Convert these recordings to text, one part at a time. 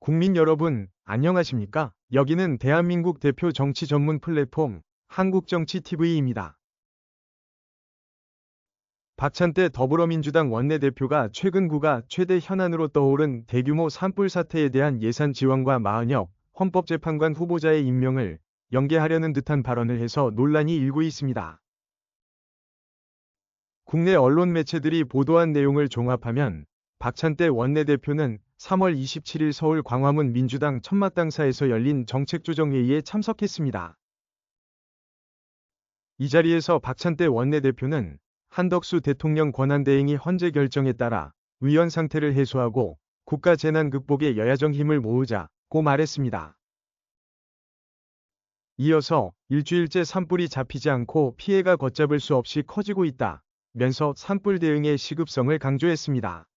국민 여러분, 안녕하십니까? 여기는 대한민국 대표 정치 전문 플랫폼 한국정치TV입니다. 박찬대 더불어민주당 원내대표가 최근 구가 최대 현안으로 떠오른 대규모 산불 사태에 대한 예산 지원과 마은혁 헌법재판관 후보자의 임명을 연계하려는 듯한 발언을 해서 논란이 일고 있습니다. 국내 언론 매체들이 보도한 내용을 종합하면 박찬대 원내대표는 3월 27일 서울 광화문 민주당 천마땅사에서 열린 정책조정회의에 참석했습니다. 이 자리에서 박찬대 원내대표는 한덕수 대통령 권한대행이 헌재 결정에 따라 위헌 상태를 해소하고 국가 재난 극복에 여야정 힘을 모으자고 말했습니다. 이어서 일주일째 산불이 잡히지 않고 피해가 걷잡을 수 없이 커지고 있다. 면서 산불 대응의 시급성을 강조했습니다.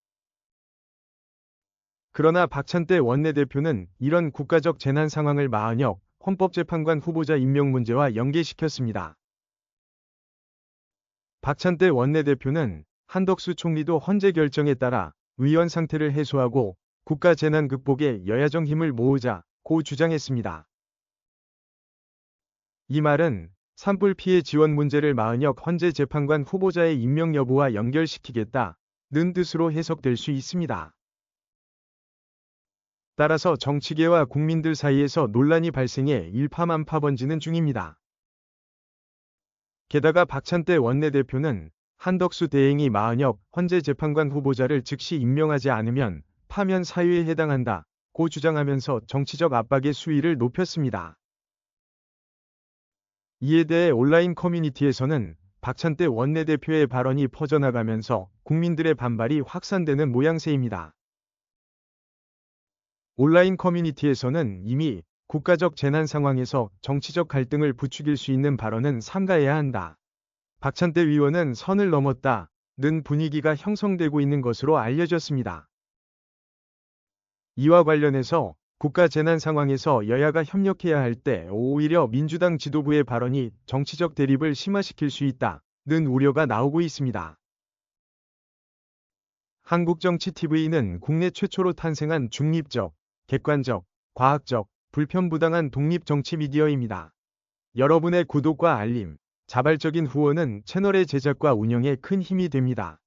그러나 박찬대 원내대표는 이런 국가적 재난 상황을 마은혁 헌법재판관 후보자 임명 문제와 연계시켰습니다. 박찬대 원내대표는 한덕수 총리도 헌재 결정에 따라 위헌 상태를 해소하고 국가 재난 극복에 여야정 힘을 모으자 고 주장했습니다. 이 말은 산불 피해 지원 문제를 마은혁 헌재 재판관 후보자의 임명 여부와 연결시키겠다는 뜻으로 해석될 수 있습니다. 따라서 정치계와 국민들 사이에서 논란이 발생해 일파만파 번지는 중입니다. 게다가 박찬대 원내대표는 한덕수 대행이 마은혁 헌재 재판관 후보자를 즉시 임명하지 않으면 파면 사유에 해당한다 고 주장하면서 정치적 압박의 수위를 높였습니다. 이에 대해 온라인 커뮤니티에서는 박찬대 원내대표의 발언이 퍼져나가면서 국민들의 반발이 확산되는 모양새입니다. 온라인 커뮤니티에서는 이미 국가적 재난 상황에서 정치적 갈등을 부추길 수 있는 발언은 삼가해야 한다. 박찬대 위원은 선을 넘었다. 는 분위기가 형성되고 있는 것으로 알려졌습니다. 이와 관련해서 국가 재난 상황에서 여야가 협력해야 할 때 오히려 민주당 지도부의 발언이 정치적 대립을 심화시킬 수 있다. 는 우려가 나오고 있습니다. 한국정치TV는 국내 최초로 탄생한 중립적, 객관적, 과학적, 불편부당한 독립정치 미디어입니다. 여러분의 구독과 알림, 자발적인 후원은 채널의 제작과 운영에 큰 힘이 됩니다.